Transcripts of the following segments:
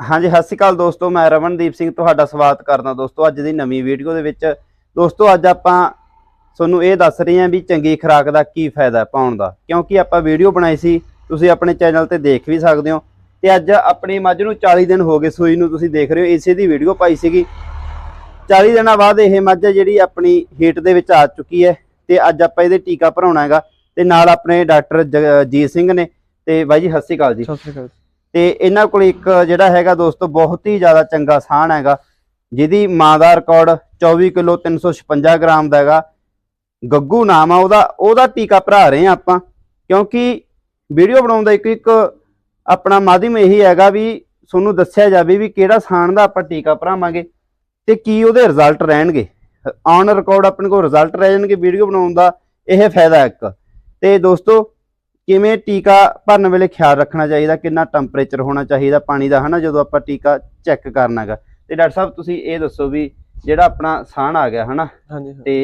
ਹਾਂਜੀ, ਸਤਿ ਸ਼੍ਰੀ ਅਕਾਲ ਦੋਸਤੋ, ਮੈਂ ਰਮਨਦੀਪ ਸਿੰਘ ਤੁਹਾਡਾ ਸਵਾਗਤ ਕਰਦਾ ਦੋਸਤੋ, ਅੱਜ ਦੀ ਨਵੀਂ ਵੀਡੀਓ ਦੇ ਵਿੱਚ। ਦੋਸਤੋ, ਅੱਜ ਆਪਾਂ ਤੁਹਾਨੂੰ ਇਹ ਦੱਸ ਰਹੇ ਹਾਂ ਵੀ ਚੰਗੀ ਖੁਰਾਕ ਦਾ ਕੀ ਫਾਇਦਾ ਪਾਉਣ ਦਾ, ਕਿਉਂਕਿ ਆਪਾਂ ਵੀਡੀਓ ਬਣਾਈ ਸੀ, ਤੁਸੀਂ ਆਪਣੇ ਚੈਨਲ ਤੇ ਦੇਖ ਵੀ ਸਕਦੇ ਹੋ। ਤੇ ਅੱਜ ਆਪਣੀ ਮੱਝ ਨੂੰ 40 ਦਿਨ ਹੋ ਗਏ ਸੂਈ ਨੂੰ ਤੁਸੀਂ ਦੇਖ ਰਹੇ ਹੋ, ਇਸੇ ਦੀ ਵੀਡੀਓ ਪਾਈ ਸੀਗੀ। 40 ਦਿਨਾਂ ਬਾਅਦ ਇਹ ਮੱਝ ਜਿਹੜੀ ਆਪਣੀ ਹੀਟ ਦੇ ਵਿੱਚ ਆ ਚੁੱਕੀ ਹੈ, ਤੇ ਅੱਜ ਆਪਾਂ ਇਹਦੇ ਟੀਕਾ ਭਰਾਉਣਾ ਹੈਗਾ, ਤੇ ਨਾਲ ਆਪਣੇ ਡਾਕਟਰ ਜਗਜੀਤ ਸਿੰਘ ਨੇ, ਤੇ ਬਾਈ ਜੀ, ਸਤਿ ਸ਼੍ਰੀ ਅਕਾਲ ਜੀ। ਸਤਿ ਸ਼੍ਰੀ ਅਕਾਲ ਤੇ ਇਹਨਾਂ ਕੋਲ ਇੱਕ ਜਿਹੜਾ ਹੈਗਾ ਦੋਸਤੋ, ਬਹੁਤ ਹੀ ਜ਼ਿਆਦਾ ਚੰਗਾ ਸਾਣ ਹੈਗਾ, ਜਿਹਦੀ ਮਾਂ ਦਾ ਰਿਕਾਰਡ 24 ਕਿਲੋ 356 ਗ੍ਰਾਮ ਦਾ ਹੈਗਾ। ਗੱਗੂ ਨਾਮ ਆ ਉਹਦਾ ਉਹਦਾ ਟੀਕਾ ਭਰਾ ਰਹੇ ਆ ਆਪਾਂ, ਕਿਉਂਕਿ ਵੀਡੀਓ ਬਣਾਉਣ ਦਾ ਇੱਕ ਇੱਕ ਆਪਣਾ ਮਾਧਿਅਮ ਇਹੀ ਹੈਗਾ ਵੀ ਤੁਹਾਨੂੰ ਦੱਸਿਆ ਜਾਵੇ ਵੀ ਕਿਹੜਾ ਸਾਣ ਦਾ ਆਪਾਂ ਟੀਕਾ ਭਰਾਵਾਂਗੇ ਤੇ ਕੀ ਉਹਦੇ ਰਿਜ਼ਲਟ ਰਹਿਣਗੇ। ਔਨ ਰਿਕਾਰਡ ਆਪਣੇ ਕੋਲ ਰਿਜ਼ਲਟ ਰਹਿ ਜਾਣਗੇ ਵੀਡੀਓ ਬਣਾਉਣ ਦਾ, ਇਹ ਫਾਇਦਾ ਇੱਕ। ਤੇ ਦੋਸਤੋ ਕਿਵੇਂ ਟੀਕਾ ਭਰਨ ਵੇਲੇ ਖਿਆਲ ਰੱਖਣਾ ਚਾਹੀਦਾ ਕਿੰਨਾ ਟੈਂਪਰੇਚਰ ਹੋਣਾ ਚਾਹੀਦਾ ਪਾਣੀ ਦਾ ਹਨਾ ਜਦੋਂ ਆਪਾਂ ਟੀਕਾ ਚੈੱਕ ਕਰਨਾਗਾ ਤੇ ਡਾਕਟਰ ਸਾਹਿਬ ਤੁਸੀਂ ਇਹ ਦੱਸੋ ਵੀ ਜਿਹੜਾ ਆਪਣਾ ਸਾਣ ਆ ਗਿਆ ਹਨਾ ਤੇ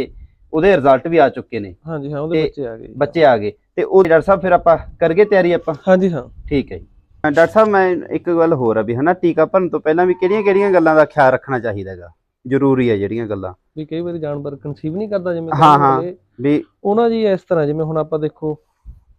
ਉਹਦੇ ਰਿਜ਼ਲਟ ਵੀ ਆ ਚੁੱਕੇ ਨੇ। ਹਾਂਜੀ ਹਾਂ ਉਹਦੇ ਬੱਚੇ ਆ ਗਏ। ਬੱਚੇ ਆ ਗਏ। ਤੇ ਉਹ ਡਾਕਟਰ ਸਾਹਿਬ ਫਿਰ ਆਪਾਂ ਕਰਗੇ ਤਿਆਰੀ ਆਪਾਂ? ਹਾਂਜੀ ਹਾਂ। ਠੀਕ ਹੈ ਜੀ। ਡਾਕਟਰ ਸਾਹਿਬ ਮੈਂ ਇੱਕ ਗੱਲ ਹੋਰ ਆ ਵੀ ਹਨਾ ਟੀਕਾ ਭਰਨ ਤੋਂ ਪਹਿਲਾਂ ਵੀ ਕਿਹੜੀਆਂ ਕਿਹੜੀਆਂ ਗੱਲਾਂ ਦਾ ਖਿਆਲ ਰੱਖਣਾ ਚਾਹੀਦਾ ਹੈਗਾ? ਜ਼ਰੂਰੀ ਹੈ ਜਿਹੜੀਆਂ ਗੱਲਾਂ। ਵੀ ਕਈ ਵਾਰੀ ਜਾਨਵਰ ਕਨਸੀਵ ਨਹੀਂ ਕਰਦਾ ਜਿਵੇਂ ਹਾਂ, ਹਾਂ। ਵੀ ਉਹਨਾਂ ਜੀ ਇਸ ਤਰ੍ਹਾਂ ਜਿਵੇਂ ਹੁਣ ਆਪਾਂ ਦੇਖੋ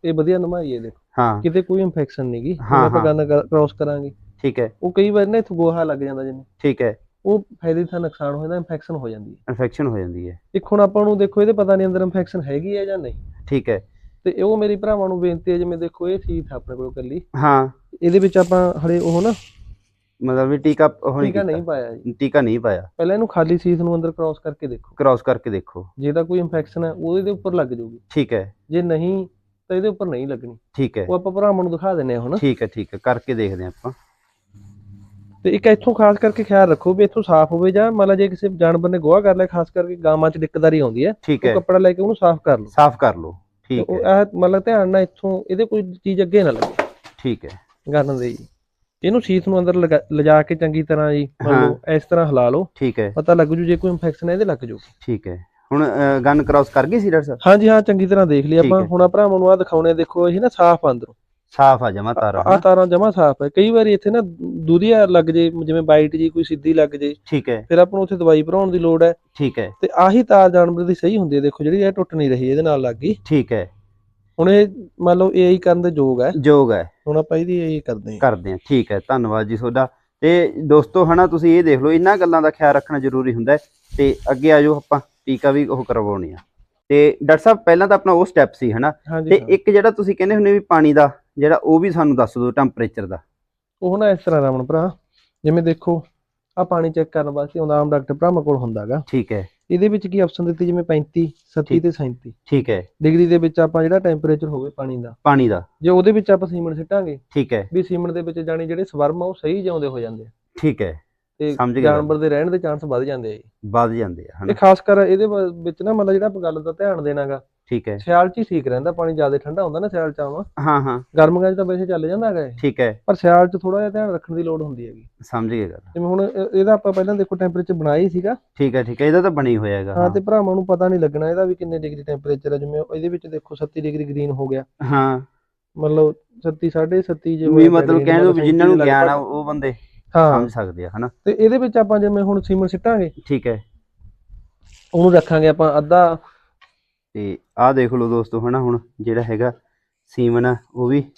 ਇਹ ਵਧੀਆ ਨਮਾਈ ਹੈ ਦੇਖੋ। ਹਾਂ। ਕਿਤੇ ਕੋਈ ਇਨਫੈਕਸ਼ਨ ਨਹੀਂਗੀ ਹਾਂ, ਆਪਾਂ ਹਾਂ। ਗਨ ਕ੍ਰਾਸ ਕਰਾਂਗੇ। ਠੀਕ ਹੈ। ਉਹ ਕਈ ਵਾਰ ਨਾ ਇੱਥੋਂ ਗੋਹਾ ਲੱਗ ਜਾਂਦਾ ਜਿਵੇਂ। ਠੀਕ ਹੈ। ਉਹ ਫਾਇਦੇ ਦਾ ਨੁਕਸਾਨ ਹੋ ਜਾਂਦਾ ਇਨਫੈਕਸ਼ਨ ਹੋ ਜਾਂਦੀ ਹੈ। ਇਨਫੈਕਸ਼ਨ ਹੋ ਜਾਂਦੀ ਹੈ। ਇੱਕ ਹੁਣ ਆਪਾਂ ਨੂੰ ਦੇਖੋ ਇਹਦੇ ਪਤਾ ਨਹੀਂ ਅੰਦਰ ਇਨਫੈਕਸ਼ਨ ਹੈਗੀ ਹੈ ਜਾਂ ਨਹੀਂ। ਠੀਕ ਹੈ। ਤੇ ਉਹ ਮੇਰੀ ਭਰਾਵਾਂ ਨੂੰ ਬੇਨਤੀ ਹੈ ਜਿਵੇਂ ਦੇਖੋ ਇਹ ਸੀਟ ਹੈ ਆਪਣੇ ਕੋਲ ਕੱਲੀ ਹਾਂ। ਇਹਦੇ ਵਿੱਚ ਆਪਾਂ ਹਲੇ ਉਹ ਨਾ ਮਤਲਬ ਵੀ ਟੀਕਾ ਉਹ ਨਹੀਂ ਟੀਕਾ ਨਹੀਂ ਕੀਤਾ ਪਾਇਆ ਜੀ। ਟੀਕਾ ਨਹੀਂ ਪਾਇਆ। ਪਹਿਲਾਂ ਇਹਨੂੰ ਖਾਲੀ ਸੀਟ ਨੂੰ ਅੰਦਰ ਕ੍ਰਾਸ ਕਰਕੇ ਦੇਖੋ। ਕ੍ਰਾਸ ਕਰਕੇ ਦੇਖੋ। ਜੇ ਤਾਂ ਕੋਈ ਇਨਫੈਕਸ਼ਨ ਹੈ ਉਹਦੇ ਦੇ ਉੱਪਰ ਲੱਗ ਜਾਊਗੀ। ਠੀਕ ਹੈ। ਜੇ ਨਹੀਂ ਤਾਂ ਇਹਦੇ ਉੱਪਰ ਨਹੀਂ ਲੱਗਣੀ। ਠੀਕ ਹੈ। ਉਹ ਆਪਾਂ ਭਰਾਵਾਂ ਨੂੰ ਦਿਖਾ ਦਿੰਨੇ ਆ ਹੁਣ। ਠੀਕ ਹੈ ਠੀਕ ਹੈ। ਕਰਕੇ ਦੇਖਦੇ ਆਪਾਂ। ਤੇ ਇੱਕ ਇੱਥੋਂ ਖਾਸ ਕਰਕੇ ਖਿਆਲ ਰੱਖੋ ਵੀ ਇੱਥੋਂ ਸਾਫ਼ ਹੋਵੇ ਜਾਂ ਮੰਨ ਲਾ ਜੇ ਕਿਸੇ ਜਾਨਵਰ ਨੇ ਗੋਹਾ ਕਰ ਲਿਆ ਖਾਸ ਕਰਕੇ ਗਾਵਾਂ 'ਚ ਦਿੱਕਤਦਾਰੀ ਆਉਂਦੀ ਹੈ ਠੀਕ ਹੈ। ਕੱਪੜਾ ਲੈ ਕੇ ਉਹਨੂੰ ਸਾਫ਼ ਕਰ ਲਓ। ਸਾਫ਼ ਕਰ ਲਓ। ਠੀਕ ਉਹ ਹੈ। ਇਹ ਮੰਨ ਲਾ ਧਿਆਨ ਨਾਲ ਇੱਥੋਂ ਇਹਦੇ ਕੋਈ ਚੀਜ਼ ਅੱਗੇ ਨਾ ਲੱਗੇ। ਠੀਕ ਹੈ। ਗਰਨ ਦੇ ਜੀ ਇਹਨੂੰ ਸੀਤ ਨੂੰ ਅੰਦਰ ਲਿਜਾ ਕੇ ਚੰਗੀ ਤਰ੍ਹਾਂ ਜੀ ਮੰਨ ਲਓ ਇਸ ਤਰ੍ਹਾਂ ਹਿਲਾ ਲਓ। ਠੀਕ ਹੈ। ਪਤਾ ਲੱਗ ਜੂ ਜੇ ਕੋਈ ਇਨਫੈਕਸ਼ਨ ਹੈ ਇਹਦੇ ਲੱਗ ਜੂ ਠੀਕ ਹੈ। ਹੁਣ ਗਨ ਕ੍ਰਾਸ ਕਰ ਗਈ ਸੀ ਡਾਕਟਰ ਸਾਹਿਬ? ਹਾਂਜੀ ਹਾਂ ਚੰਗੀ ਤਰ੍ਹਾਂ ਦੇਖ ਲਈ। ਆਪਾਂ। ਹੁਣ ਭਰਾਵਾਂ ਨੂੰ ਆ ਦਿਖਾਉਣੇ ਦੇਖੋ ਇਹ ਨਾ ਸਾਫ਼ ਅੰਦਰੋਂ। ਸਾਫ਼ ਆ ਜਮਾ ਤਾਰਾ ਆ ਤਾਰਾਂ ਜਮਾ ਸਾਫ਼ ਹੈ ਕਈ ਵਾਰੀ ਇੱਥੇ ਨਾ ਦੂਰੀਆ ਲੱਗ ਜੇ ਜਿਵੇਂ ਬਾਈਟ ਜੀ ਕੋਈ ਸਿੱਧੀ ਲੱਗ ਜੇ। ਠੀਕ ਹੈ। ਫਿਰ ਆਪਾਂ ਨੂੰ ਉੱਥੇ ਦਵਾਈ ਭਰਾਉਣ ਦੀ ਲੋੜ ਹੈ। ਠੀਕ ਹੈ। ਤੇ ਆਹੀ ਤਾਰ ਜਾਨਵਰ ਦੀ ਸਹੀ ਹੁੰਦੀ ਹੈ। ਦੇਖੋ ਜਿਹੜੀ ਇਹ ਟੁੱਟ ਨਹੀਂ ਰਹੀ ਇਹਦੇ ਨਾਲ ਲੱਗ ਗਈ। ਠੀਕ ਹੈ। ਹੁਣ ਇਹ ਮੰਨ ਲਓ ਏਆਈ ਕਰਨ ਦੇ ਯੋਗ ਹੈ। ਯੋਗ ਹੈ। ਹੁਣ ਆਪਾਂ ਇਹਦੀ ਏਆਈ ਕਰਦੇ ਹਾਂ। ਕਰਦੇ ਹਾਂ। ਠੀਕ ਹੈ। ਧੰਨਵਾਦ ਜੀ ਤੁਹਾਡਾ। ਤੇ ਦੋਸਤੋ ਹਨਾ ਤੁਸੀਂ ਇਹ ਦੇਖ ਲਓ ਇਹਨਾਂ ਗੱਲਾਂ ਦਾ ਖਿਆਲ ਰੱਖਣਾ ਜ਼ਰੂਰੀ ਹੁੰਦਾ ਤੇ ਅੱਗੇ ਆਜੋ ਆਪਾਂ। ਟੀਕਾ ਵੀ ਉਹ ਕਰਵਾਉਣੀ ਆ। ਤੇ ਡਾਕਟਰ ਸਾਹਿਬ ਪਹਿਲਾਂ ਤਾਂ ਆਪਣਾ ਉਹ ਸਟੈਪ ਸੀ ਹਨਾ? ਤੇ। ਇੱਕ ਜਿਹੜਾ ਤੁਸੀਂ ਕਹਿੰਦੇ ਹੁੰਦੇ ਵੀ ਪਾਣੀ ਦਾ ਜਿਹੜਾ ਉਹ ਵੀ ਸਾਨੂੰ ਦੱਸ ਦਿਓ ਟੈਂਪਰੇਚਰ ਦਾ। ਉਹ ਨਾ ਇਸ ਤਰ੍ਹਾਂ ਰਮਨ ਭਰਾ ਜਿਵੇਂ ਦੇਖੋ ਆ ਪਾਣੀ ਚੈੱਕ ਕਰਨ ਵਾਸਤੇ ਆਉਂਦਾ ਆਮ ਡਾਕਟਰ ਭਰਾਵਾਂ ਕੋਲ ਹੁੰਦਾਗਾ। ਠੀਕ ਹੈ। ਇਹਦੇ ਵਿੱਚ ਕੀ ਆਪਸ਼ਨ ਦਿੱਤੀ ਜਿਵੇਂ 35 37 ਠੀਕ। ਤੇ 37 ਠੀਕ ਹੈ। ਡਿਗਰੀ ਦੇ ਵਿੱਚ ਆਪਾਂ ਜਿਹੜਾ ਟੈਂਪਰੇਚਰ ਹੋਵੇ ਪਾਣੀ ਦਾ। ਪਾਣੀ ਦਾ। ਜੇ ਉਹਦੇ ਵਿੱਚ ਆਪਾਂ ਸੀਮਨ ਸਿੱਟਾਂਗੇ ਠੀਕ ਹੈ। ਵੀ ਸੀਮਨ ਦੇ ਵਿੱਚ ਜਾਣੀ ਜਿਹੜੇ ਸਵਰਮ ਆ ਉਹ ਸਹੀ ਜਿਉਂਦੇ ਹੋ ਜਾਂਦੇ ਆ। ਠੀਕ ਹੈ। ਤੇ ਸਮਝ ਗਿਆ। ਜਾਨਵਰ ਦੇ ਰਹਿਣ ਦੇ ਚਾਂਸ ਵੱਧ ਜਾਂਦੇ ਆ ਜੀ। ਵੱਧ ਜਾਂਦੇ ਆ ਹਨਾ। ਖਾਸ ਕਰ ਇਹਦੇ ਵ- ਵਿੱਚ ਨਾ ਮਤਲਬ ਜਿਹੜਾ ਆਪਾਂ ਗੱਲ ਦਾ ਧਿਆਨ ਦੇਣਾਗਾ ਠੀਕ ਹੈ। ਸਿਆਲ 'ਚ ਹੀ ਠੀਕ ਰਹਿੰਦਾ ਪਾਣੀ ਜ਼ਿਆਦਾ ਠੰਡਾ ਹੁੰਦਾ ਨਾ ਸਿਆਲ 'ਚ ਆਵਾਂ ਹਾਂ ਹਾਂ। ਗਰਮੀਆਂ 'ਚ ਤਾਂ ਵੈਸੇ ਚੱਲ ਜਾਂਦਾ ਹੈਗਾ ਇਹ। ਠੀਕ ਹੈ। ਪਰ ਸਿਆਲ 'ਚ ਥੋੜਾ ਜਿਹਾ ਧਿਆਨ ਰੱਖਣ ਦੀ ਲੋੜ ਹੁੰਦੀ ਹੈਗੀ। ਸਮਝ ਗਿਆ ਗੱਲ। ਜਿਵੇਂ ਹੁਣ ਇਹ- ਇਹਦਾ ਆਪਾਂ ਪਹਿਲਾਂ ਦੇਖੋ ਟੈਂਪਰੇਚਰ ਬਣਾਇਆ ਹੀ ਸੀਗਾ। ਠੀਕ ਹੈ ਠੀਕ ਹੈ। ਇਹਦਾ ਤਾਂ ਬਣੀ ਹੋਇਆ ਹੈਗਾ ਹਾਂ ਤੇ ਭਰਾਵਾਂ ਨੂੰ ਪਤਾ ਨਹੀਂ ਲੱਗਣਾ ਇਹਦਾ ਵੀ ਕਿੰਨੇ ਡਿਗਰੀ ਟੈਂਪਰੇਚਰ ਹੈ ਜਿਵੇਂ ਇਹਦੇ ਵਿੱਚ ਦੇਖੋ 37 ਡਿਗਰੀ ਗ੍ਰੀਨ ਹੋ ਗਿਆ। ਹਾਂ। ਮਤਲਬ 37 37 ਜਿਵੇਂ ਵੀ ਮਤਲਬ ਕਹਿਣ ਦੋ ਜਿਨ੍ਹਾਂ ਨੂੰ ਗਿਆਨ ਆ ਉਹ ਬੰਦੇ। ਹਾਂ। ਸਮਝ ਸਕਦੇ ਆ ਹਨਾ? ਤੇ ਇਹਦੇ ਵਿੱਚ ਆਪਾਂ ਜਿਵੇਂ ਹੁਣ ਸੀਮਨ ਸਿੱਟਾਂਗੇ। ਠੀਕ ਹੈ। ਉਹਨੂੰ ਰੱਖਾਂਗੇ ਆਪਾਂ ਅੱਧਾ। ਤੇ ਆਹ ਦੇਖ ਲਓ ਦੋਸਤੋ ਹਨਾ ਹੁਣ ਜਿਹੜਾ ਹੈਗਾ ਸੀਮਨ ਆ ਉਹ ਵੀ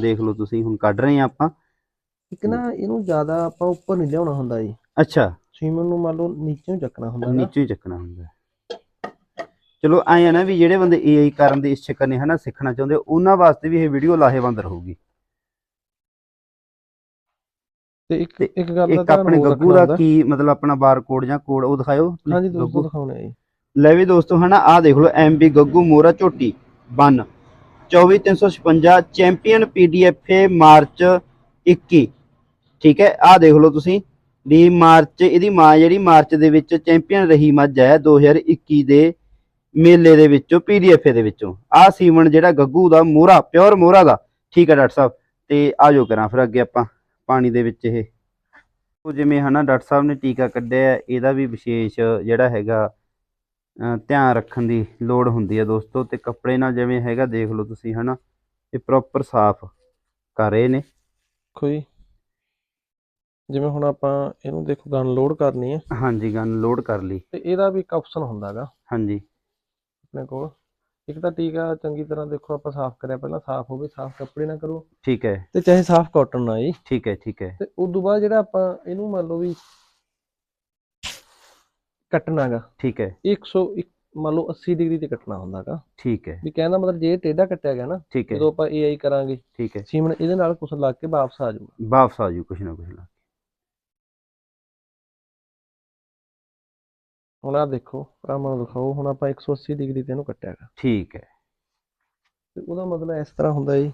ਦੇਖ ਲਓ ਤੁਸੀਂ ਹੁਣ ਕੱਢ ਰਹੇ ਆ ਆਪਾਂ। ਇੱਕ ਨਾ ਇਹਨੂੰ ਜ਼ਿਆਦਾ ਆਪਾਂ ਉੱਪਰ ਨਹੀਂ ਲਿਆਉਣਾ ਹੁੰਦਾ ਜੀ। ਅੱਛਾ। ਸੀਮਨ ਨੂੰ ਮੰਨ ਲਓ ਨੀਚੇ ਚੱਕਣਾ ਹੁੰਦਾ ਨਾ। ਨੀਚੇ ਹੀ ਚੱਕਣਾ ਹੁੰਦਾ। ਹੈ। ਚਲੋ ਐਂ ਆ ਨਾ ਵੀ ਜਿਹੜੇ ਬੰਦੇ ਏਆਈ ਕਰਨ ਦੇ ਇੱਛੁਕ ਨੇ ਹਨਾ ਸਿੱਖਣਾ ਚਾਹੁੰਦੇ ਉਹਨਾਂ ਵਾਸਤੇ ਵੀ ਇਹ ਵੀਡੀਓ ਲਾਹੇਵੰਦ ਰਹੂਗੀ। ਤੇ ਇੱਕ ਇੱਕ ਗੱਲ ਦਾ ਇੱਕ ਆਪਣੇ ਗੱਗੂ ਦਾ। ਕੀ ਮਤਲਬ ਆਪਣਾ ਬਾਰਕੋਡ ਜਾਂ ਕੋਡ ਉਹ ਦਿਖਾਇਓ ਹਾਂਜੀ ਦੋਸਤੋ। ਦਿਖਾਉਣੇ ਆ ਜੀ। ਲੈ ਵੀ ਦੋਸਤੋ ਹਨਾ ਆਹ ਦੇਖ ਲਓ ਐਮਬੀ ਗੱਗੂ ਮੋਰਾ ਝੋਟੀ ਬਨ। 24356 ਚੈਂਪੀਅਨ ਪੀਡੀਐਫਏ ਮਾਰਚ 21 ਠੀਕ ਹੈ ਆਹ ਦੇਖ ਲਓ ਤੁਸੀਂ ਵੀ ਮਾਰਚ ਇਹਦੀ ਮਾਂ ਜਿਹੜੀ ਮਾਰਚ ਦੇ ਵਿੱਚ ਚੈਂਪੀਅਨ ਰਹੀ ਮੱਝ ਹੈ 2021 ਦੇ ਮੇਲੇ ਦੇ ਵਿੱਚੋਂ ਪੀਡੀਐਫਏ ਦੇ ਵਿੱਚੋਂ। ਆਹ ਸੀਮਨ ਜਿਹੜਾ ਗੱਗੂ ਦਾ ਮੋਰਾ ਪਿਓਰ ਮੋਰਾ ਦਾ। ਠੀਕ ਹੈ ਡਾਕਟਰ ਸਾਹਿਬ ਤੇ ਆਜੋ ਕਰਾਂ ਫਿਰ ਅੱਗੇ ਆਪਾਂ। ਪਾਣੀ ਦੇ ਵਿੱਚ ਇਹ। ਉਹ ਜਿਵੇਂ ਹਨਾ ਡਾਕਟਰ ਸਾਹਿਬ ਨੇ ਟੀਕਾ ਕੱਢਿਆ ਇਹਦਾ ਵੀ ਵਿਸ਼ੇਸ਼ ਜਿਹੜਾ ਹੈਗਾ ਧਿਆਨ ਰੱਖਣ ਦੀ ਲੋੜ ਹੁੰਦੀ ਹੈ ਦੋਸਤੋ। ਤੇ ਕੱਪੜੇ ਨਾਲ ਜਿਵੇਂ ਹੈਗਾ ਦੇਖ ਲਓ ਤੁਸੀਂ ਹਨਾ ਇਹ ਪ੍ਰੋਪਰ ਸਾਫ਼ ਕਰ ਰਹੇ ਨੇ। ਕੋਈ ਜਿਵੇਂ ਹੁਣ ਆਪਾਂ ਇਹਨੂੰ ਦੇਖੋ ਗਨ ਲੋਡ ਕਰਨੀ ਹੈ ਹਾਂਜੀ ਗਨ ਲੋਡ ਕਰ ਲਈ। ਤੇ ਇਹਦਾ ਵੀ ਇੱਕ ਆਪਸ਼ਨ ਹੁੰਦਾਗਾ। ਹਾਂਜੀ। ਆਪਣੇ ਕੋਲ। ਇੱਕ ਤਾਂ ਟੀਕਾ ਚੰਗੀ ਤਰ੍ਹਾਂ ਦੇਖੋ ਆਪਾਂ ਸਾਫ਼ ਕਰਿਆ ਪਹਿਲਾਂ ਸਾਫ਼ ਹੋਵੇ ਸਾਫ਼ ਕੱਪੜੇ ਨਾਲ ਕਰੋ। ਠੀਕ ਹੈ। ਤੇ ਚਾਹੇ ਸਾਫ਼ ਕਾਟਨ ਨਾਲ ਜੀ। ਠੀਕ ਹੈ ਠੀਕ ਹੈ। ਤੇ ਉਸ ਤੋਂ ਬਾਅਦ ਜਿਹੜਾ ਆਪਾਂ ਇਹਨੂੰ ਮੰਨ ਲਓ ਵੀ ਕੱਟਣਾਗਾ ਠੀਕ ਹੈ। 100 ਮੰਨ ਲਓ 80 ਡਿਗਰੀ ਤੇ ਕੱਟਣਾ ਹੁੰਦਾਗਾ ਠੀਕ ਹੈ। ਵੀ ਕਹਿੰਦਾ ਮਤਲਬ ਜੇ ਟੇਢਾ ਕੱਟਿਆ ਗਿਆ ਨਾ ਠੀਕ ਹੈ। ਜਦੋਂ ਆਪਾਂ ਏਆਈ ਕਰਾਂਗੇ ਠੀਕ ਹੈ। ਸੀਮਨ ਇਹਦੇ ਨਾਲ ਕੁਛ ਲੱਗ ਕੇ ਵਾਪਸ ਆ ਜਾਊਗਾ। ਵਾਪਸ ਆ ਜੂ ਕੁਛ ਨਾ ਕੁਛ ਲਾ ਹੁਣ ਆ ਦੇਖੋ ਭਰਾਵਾਂ ਨੂੰ ਦਿਖਾਓ ਹੁਣ ਆਪਾਂ 180 ਡਿਗਰੀ ਤੇ ਇਹਨੂੰ ਕੱਟਿਆਗਾ। ਠੀਕ ਹੈ। ਤੇ ਉਹਦਾ ਮਤਲਬ ਇਸ ਤਰ੍ਹਾਂ ਹੁੰਦਾ ਜੀ।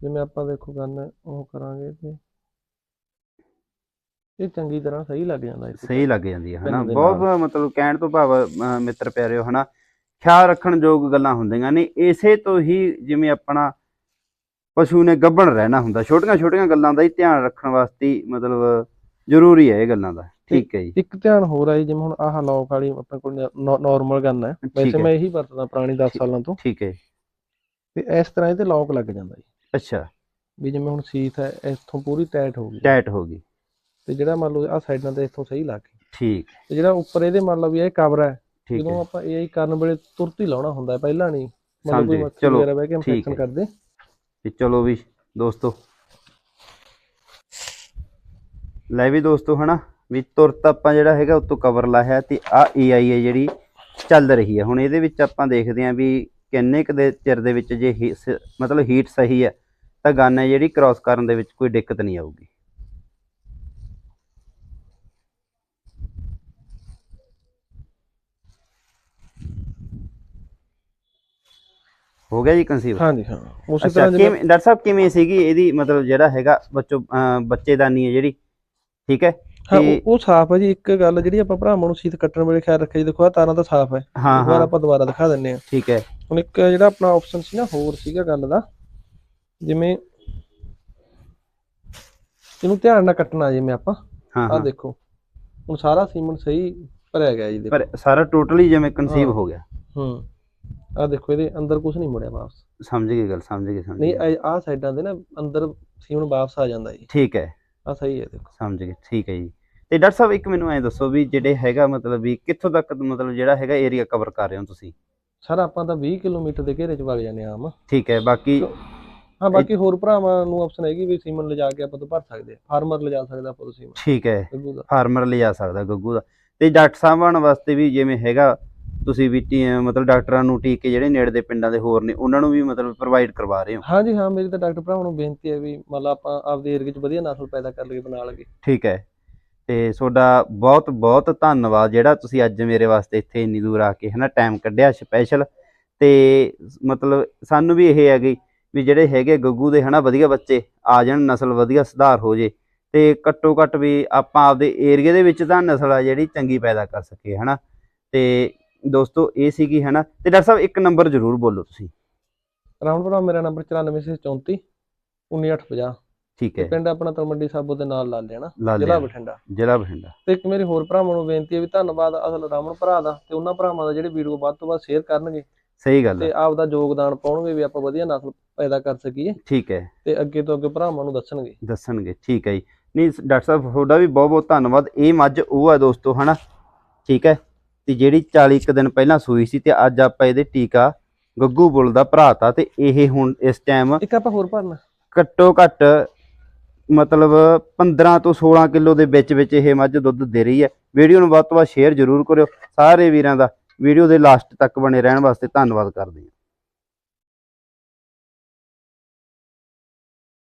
ਜਿਵੇਂ ਆਪਾਂ ਦੇਖੋ ਗੰਨ ਉਹ ਕਰਾਂਗੇ ਤੇ ਇਹ ਚੰਗੀ ਤਰ੍ਹਾਂ ਸਹੀ ਲੱਗ ਜਾਂਦਾ ਇਹ ਸਹੀ ਲੱਗ ਜਾਂਦੀ ਹੈ ਹਨਾ? ਬਹੁਤ ਮਤਲਬ ਕਹਿਣ ਤੋਂ ਭਾਵ ਮਿੱਤਰ ਪਿਆਰਿਓ ਹਨਾ? ਖਿਆਲ ਰੱਖਣ ਯੋਗ ਗੱਲਾਂ ਹੁੰਦੀਆਂ ਨੇ। ਇਸੇ ਤੋਂ ਹੀ ਜਿਵੇਂ ਆਪਣਾ ਪਸ਼ੂ ਨੇ ਗੱਭਣ ਰਹਿਣਾ ਹੁੰਦਾ। ਛੋਟੀਆਂ ਛੋਟੀਆਂ ਗੱਲਾਂ ਦਾ ਹੀ ਧਿਆਨ ਰੱਖਣ ਵਾਸਤੇ ਮਤਲਬ ਜ਼ਰੂਰੀ ਹੈ ਇਹ ਗੱਲਾਂ ਦਾ ਠੀਕ ਹੈ ਜੀ। ਇੱਕ ਧਿਆਨ ਹੋਰ ਆ ਜੀ ਜਿਵੇਂ ਹੁਣ ਆਹ ਲੌਕ ਵਾਲੀ ਆਪਣੇ ਕੋਲ ਨਾਰਮਲ ਗੰਨ ਹੈ। ਵੈਸੇ। ਮੈਂ ਇਹੀ ਵਰਤਦਾ ਪੁਰਾਣੀ 10 ਸਾਲਾਂ ਤੋਂ। ਠੀਕ ਹੈ। ਤੇ ਇਸ ਤਰ੍ਹਾਂ ਇਹਤੇ ਲੌਕ ਲੱਗ ਜਾਂਦਾ ਜੀ। ਅੱਛਾ। ਵੀ ਜਿਵੇਂ ਹੁਣ ਸੀਥ ਹੈ ਇੱਥੋਂ ਪੂਰੀ ਟਾਈਟ ਹੋ ਗਈ। ਟਾਈਟ ਹੋ ਗਈ। ਤੇ ਜਿਹੜਾ ਮੰਨ ਲਓ ਆਹ ਸਾਈਡਾਂ ਤੇ ਇੱਥੋਂ ਸਹੀ ਲੱਗ ਗਈ ਠੀਕ। ਤੇ ਜਿਹੜਾ ਉੱਪਰ ਇਹਦੇ ਮੰਨ ਲਓ ਵੀ ਇਹ ਕਵਰ ਹੈ ਠੀਕ ਜਦੋਂ ਆਪਾਂ ਇਹ ਕਰਨ ਵੇਲੇ ਤੁਰਤ ਹੀ ਲਾਉਣਾ ਹੁੰਦਾ ਪਹਿਲਾਂ ਨਹੀਂ। ਮਤਲਬ ਕੋਈ ਮੱਖੀ ਵਗੈਰਾ ਬਹਿ ਕੇ ਇਨਫੈਕਸ਼ਨ। ਕਰਦੇ। ਤੇ ਚਲੋ ਵੀ ਦੋਸਤੋ ਲੈ ਵੀ ਦੋਸਤੋ ਹਨਾ ਵੀ ਤੁਰਤ ਆਪਾਂ ਜਿਹੜਾ ਹੈਗਾ ਉੱਤੋਂ ਕਵਰ ਲਾਇਆ ਤੇ ਆ AI ਹੈ ਜਿਹੜੀ ਚੱਲ ਰਹੀ ਹੈ। ਹੁਣ ਇਹਦੇ ਵਿੱਚ ਆਪਾਂ ਦੇਖਦੇ ਆਂ ਵੀ ਕਿੰਨੇ ਕੁ ਦੇ ਚਿਰ ਦੇ ਵਿੱਚ ਜੇ ਮਤਲਬ ਹੀਟ ਸਹੀ ਹੈ ਤਾਂ ਗਨ ਹੈ ਜਿਹੜੀ ਕ੍ਰਾਸ ਕਰਨ ਦੇ ਵਿੱਚ ਕੋਈ ਦਿੱਕਤ ਨਹੀਂ ਆਊਗੀ। ਹੋ ਗਿਆ ਜੀ ਕਨਸੀਵ ਹਾਂਜੀ ਹਾਂ। ਉਸੇ ਤਰ੍ਹਾਂ ਜਿਵੇਂ ਡਾਕਟਰ ਸਾਹਿਬ ਕਿਵੇਂ ਸੀਗੀ ਇਹਦੀ ਮਤਲਬ ਜਿਹੜਾ ਹੈਗਾ ਬੱਚੋ ਬੱਚੇਦਾਨੀ ਹੈ ਜਿਹੜੀ ਠੀਕ ਹੈ? ਹਾਂ ਤੇ- ਉਹ- ਸਾਫ਼ ਹੈ ਜੀ ਇੱਕ ਗੱਲ ਜਿਹੜੀ ਆਪਾਂ ਭਰਾਵਾਂ ਨੂੰ ਸੀਤ ਕੱਟਣ ਵੇਲੇ ਖਿਆਲ ਰੱਖਿਆ ਜੀ ਦੇਖੋ ਆ ਤਾਰਾਂ ਤਾਂ ਸਾਫ਼ ਹੈ। ਹਾਂ ਹਾਂ। ਆਪਾਂ ਦੁਬਾਰਾ ਦਿਖਾ ਦਿੰਨੇ ਆ ਠੀਕ ਹੈ। ਹੁਣ ਇੱਕ ਜਿਹੜਾ ਆਪਣਾ ਆਪਸ਼ਨ ਸੀ ਨਾ ਹੋਰ ਸੀਗਾ ਗੱਲ ਦਾ ਜਿਵੇਂ ਇਹਨੂੰ ਧਿਆਨ ਨਾਲ ਕੱਟਣਾ ਜਿਵੇਂ ਆਪਾਂ ਹਾਂ ਆਹ ਹਾਂ। ਦੇਖੋ ਹੁਣ ਸਾਰਾ ਸੀਮਨ ਸਹੀ ਭਰਿਆ ਗਿਆ ਜੀ ਦੇਖੋ। ਪਰ ਸਾਰਾ ਟੋਟਲੀ ਜਿਵੇਂ ਕਨਸੀਵ ਹਾਂ। ਹੋ ਗਿਆ। ਹੂੰ। ਆਹ ਦੇਖੋ ਇਹਦੇ ਅੰਦਰ ਕੁਝ ਨਹੀਂ ਮੁੜਿਆ ਵਾਪਸ। ਸਮਝ ਗਏ ਗੱਲ ਸਮਝ ਗਏ ਸਮਝ ਨਹੀਂ ਗਏ ਆਹ ਸਾਈਡਾਂ ਦੇ ਨਾ ਅੰਦਰ ਸੀਮਨ ਵਾਪਸ ਆ ਜਾਂਦਾ ਜੀ। ਠੀਕ ਹੈ। ਆਹ ਸਹੀ ਹੈ ਦੇਖੋ। ਸਮਝ ਗਏ ਠੀਕ ਹੈ ਜੀ। ਤੇ ਡਾਕਟਰ ਸਾਹਿਬ ਇੱਕ ਮੈਨੂੰ ਐਂ ਦੱਸੋ ਵੀ ਜਿਹੜੇ ਹੈਗਾ ਮਤਲਬ ਵੀ ਕਿੱਥੋਂ ਤੱਕ ਮਤਲਬ ਜਿਹੜਾ ਹੈਗਾ ਏਰੀਆ ਕਵਰ ਕਰ ਰਹੇ ਹੋ ਤੁਸੀਂ? ਸਰ ਆਪਾਂ ਤਾਂ 20 ਕਿਲੋਮੀਟਰ ਦੇ ਘੇਰੇ 'ਚ ਵਗ ਜਾਂਦੇ ਆ ਆਮ। ਠੀਕ ਹੈ ਬਾਕੀ ਹਾਂ ਬਾਕੀ ਹੋਰ ਭਰਾਵਾਂ ਨੂੰ ਆਪਸ਼ਨ ਹੈਗੀ ਵੀ ਸੀਮਨ ਲਿਜਾ ਕੇ ਆਪਾਂ ਤੋਂ ਭਰ ਸਕਦੇ ਆ। ਫਾਰਮਰ ਲਿਜਾ ਸਕਦਾ ਆਪਾਂ ਤੋਂ ਸੀਮਨ। ਠੀਕ ਹੈ ਫਾਰਮਰ ਲਿਜਾ ਸਕਦਾ ਗੱਗੂ ਦਾ। ਤੇ ਡਾਕਟਰ ਸਾਹਿਬਾਨ ਵਾਸਤੇ ਵੀ ਜਿਵੇਂ ਹੈਗਾ ਤੁਸੀਂ ਵੀ ਮਤਲਬ ਡਾਕਟਰਾਂ ਨੂੰ ਟੀਕੇ ਜਿਹੜੇ ਨੇੜੇ ਦੇ ਪਿੰਡਾਂ ਦੇ ਹੋਰ ਨੇ ਉਹਨਾਂ ਨੂੰ ਵੀ ਮਤਲਬ ਪ੍ਰੋਵਾਈਡ ਕਰਵਾ ਰਹੇ ਹੋ? ਹਾਂਜੀ ਹਾਂ ਮੇਰੀ ਤਾਂ ਡਾਕਟਰ ਭਰਾਵਾਂ ਨੂੰ ਬੇਨਤੀ ਹੈ ਵੀ ਮਤਲਬ ਆਪਾਂ ਆਪਦੇ ਏਰੀਏ 'ਚ ਵਧੀਆ ਨਸਲ ਪੈਦਾ ਕਰ ਲਈਏ ਬਣਾ ਲਈਏ। ਠੀਕ ਹੈ। ਤੇ ਤੁਹਾਡਾ ਬਹੁਤ ਬਹੁਤ ਧੰਨਵਾਦ ਜਿਹੜਾ ਤੁਸੀਂ ਅੱਜ ਮੇਰੇ ਵਾਸਤੇ ਇੱਥੇ ਇੰਨੀ ਦੂਰ ਆ ਕੇ ਹਨਾ ਟਾਈਮ ਕੱਢਿਆ ਸਪੈਸ਼ਲ ਤੇ ਮਤਲਬ ਸਾਨੂੰ ਵੀ ਇਹ ਹੈਗੀ ਵੀ ਜਿਹੜੇ ਹੈਗੇ ਗੱਗੂ ਦੇ ਹਨਾ ਵਧੀਆ ਬੱਚੇ ਆ ਜਾਣ ਨਸਲ ਵਧੀਆ ਸੁਧਾਰ ਹੋ ਜੇ ਤੇ ਘੱਟੋ ਘੱਟ ਵੀ ਆਪਾਂ ਆਪਦੇ ਏਰੀਆ ਦੇ ਵਿੱਚ ਤਾਂ ਨਸਲ ਆ ਜਿਹੜੀ ਚੰਗੀ ਪੈਦਾ ਕਰ ਸਕੀਏ ਹਨਾ। ਤੇ ਦੋਸਤੋ ਇਹ ਸੀਗੀ ਹਨਾ ਤੇ ਡਾਕਟਰ ਸਾਹਿਬ ਇੱਕ ਨੰਬਰ ਜ਼ਰੂਰ ਬੋਲੋ ਤੁਸੀਂ। ਰਾਉਂਡ ਭਰਾ ਮੇਰਾ ਨੰਬਰ 9434 19850 ਠੀਕ ਹੈ। ਪਿੰਡ ਆਪਣਾ ਤਲਮੰਡੀ ਸਾਬੋ ਦੇ ਨਾਲ ਲਾ ਲੈਣਾ ਜ਼ਿਲ੍ਹਾ ਬਠਿੰਡਾ। ਜ਼ਿਲ੍ਹਾ ਬਠਿੰਡਾ। ਤੇ ਇੱਕ ਮੇਰੀ ਹੋਰ ਭਰਾਵਾਂ ਨੂੰ ਬੇਨਤੀ ਹੈ ਵੀ ਧੰਨਵਾਦ ਅਸਲ ਰਾਮਨ ਭਰਾ ਦਾ ਤੇ ਉਹਨਾਂ ਭਰਾਵਾਂ ਦਾ ਜਿਹੜੇ ਵੀਡੀਓ ਵੱਧ ਤੋਂ ਵੱਧ ਸ਼ੇਅਰ ਕਰਨਗੇ। ਸਹੀ ਗੱਲ ਤੇ ਆਪ ਦਾ ਯੋਗਦਾਨ ਪਾਉਣਗੇ ਵੀ ਆਪਾਂ ਵਧੀਆ ਨਸਲ ਪੈਦਾ ਕਰ ਸਕੀਏ। ਠੀਕ ਹੈ। ਤੇ ਅੱਗੇ ਤੋਂ ਅੱਗੇ ਭਰਾਵਾਂ ਨੂੰ ਦੱਸਣਗੇ। ਦੱਸਣਗੇ ਠੀਕ ਹੈ ਜੀ। ਨਹੀਂ ਡਾਕਟਰ ਸਾਹਿਬ ਤੁਹਾਡਾ ਵੀ ਬਹੁਤ ਬਹੁਤ ਧੰਨਵਾਦ। ਇਹ ਮੱਝ ਉਹ ਹੈ ਦੋਸਤੋ ਹਨਾ ਠੀਕ ਹੈ। ਤੇ ਜਿਹੜੀ 40 ਕੁ ਦਿਨ ਪਹਿਲਾਂ ਸੂਈ ਸੀ ਤੇ ਅੱਜ ਆਪਾਂ ਇਹਦੇ ਟੀਕਾ ਗੱਗੂ ਬੁੱਲ ਦਾ ਭਰਾ ਤਾ ਤੇ ਇਹ ਹੁਣ ਇਸ ਟਾਈਮ ਇੱਕ ਆਪਾਂ ਹੋਰ ਭਰਨਾ। ਘੱਟੋ ਘੱਟ ਮਤਲਬ 15 ਤੋਂ 16 ਕਿਲੋ ਦੇ ਵਿੱਚ ਵਿੱਚ ਇਹ ਮੱਝ ਦੁੱਧ ਦੇ ਰਹੀ ਹੈ। ਵੀਡੀਓ ਨੂੰ ਵੱਧ ਤੋਂ ਵੱਧ ਸ਼ੇਅਰ ਜ਼ਰੂਰ ਕਰਿਓ। ਸਾਰੇ ਵੀਰਾਂ ਦਾ ਵੀਡੀਓ ਦੇ ਲਾਸਟ ਤੱਕ ਬਣੇ ਰਹਿਣ ਵਾਸਤੇ ਧੰਨਵਾਦ ਕਰਦੇ ਹਾਂ।